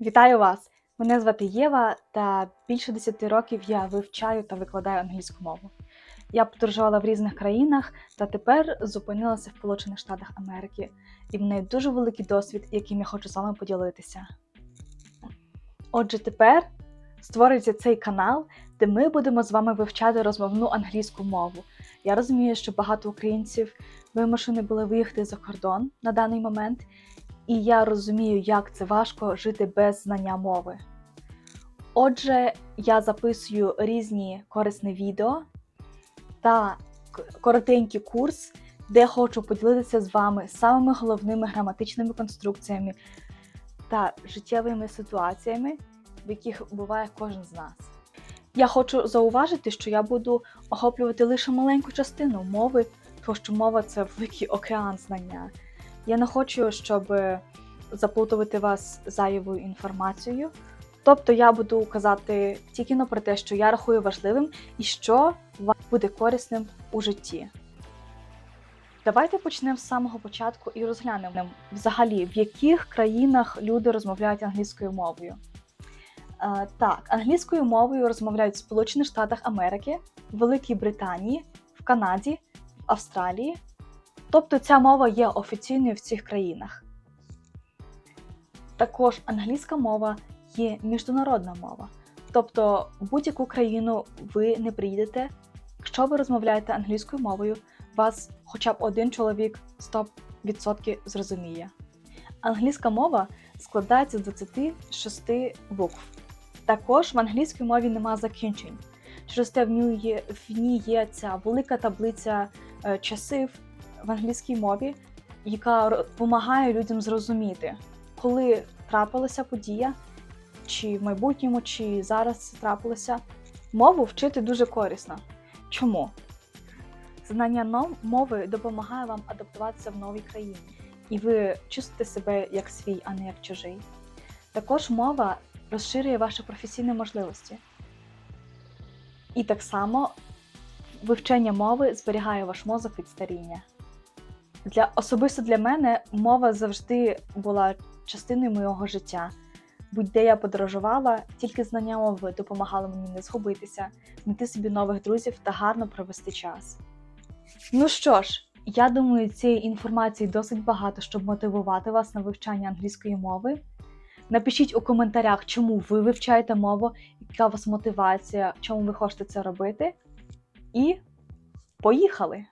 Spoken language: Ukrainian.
Вітаю вас! Мене звати Єва, та більше 10 років я вивчаю та викладаю англійську мову. Я подорожувала в різних країнах та тепер зупинилася в Сполучених Штатах Америки, і в мене дуже великий досвід, яким я хочу з вами поділитися. Отже, тепер створюється цей канал, де ми будемо з вами вивчати розмовну англійську мову. Я розумію, що багато українців вимушені були виїхати за кордон на даний момент, і я розумію, як це важко жити без знання мови. Отже, я записую різні корисні відео та коротенький курс, де хочу поділитися з вами самими головними граматичними конструкціями та життєвими ситуаціями, в яких буває кожен з нас. Я хочу зауважити, що я буду охоплювати лише маленьку частину мови, тому що мова це великий океан знання. Я не хочу, щоб заплутувати вас зайвою інформацією. Тобто я буду казати тільки про те, що я рахую важливим і що вам буде корисним у житті. Давайте почнемо з самого початку і розглянемо взагалі, в яких країнах люди розмовляють англійською мовою. Е, так, англійською мовою розмовляють в Сполучених Штатах Америки, Великій Британії, в Канаді, Австралії. Тобто ця мова є офіційною в цих країнах. Також англійська мова є міжнародна мова. Тобто будь-яку країну ви не приїдете, якщо ви розмовляєте англійською мовою, вас хоча б один чоловік 100% зрозуміє. Англійська мова складається з 26 букв. Також в англійській мові нема закінчень. Через те в ній є ця велика таблиця е, часів в англійській мові, яка допомагає людям зрозуміти, коли трапилася подія, чи в майбутньому, чи зараз це трапилося. Мову вчити дуже корисно. Чому? Знання мови допомагає вам адаптуватися в новій країні, і ви чувствуєте себе як свій, а не як чужий. Також мова розширює ваші професійні можливості. І так само вивчення мови зберігає ваш мозок від старіння. Для, особисто для мене мова завжди була частиною моєго життя. Будь-де я подорожувала, тільки знання мови допомагало мені не згубитися, знайти собі нових друзів та гарно провести час. Ну що ж, я думаю, цієї інформації досить багато, щоб мотивувати вас на вивчання англійської мови. Напишіть у коментарях, чому ви вивчаєте мову, яка у вас мотивація, чому ви хочете це робити. І поїхали!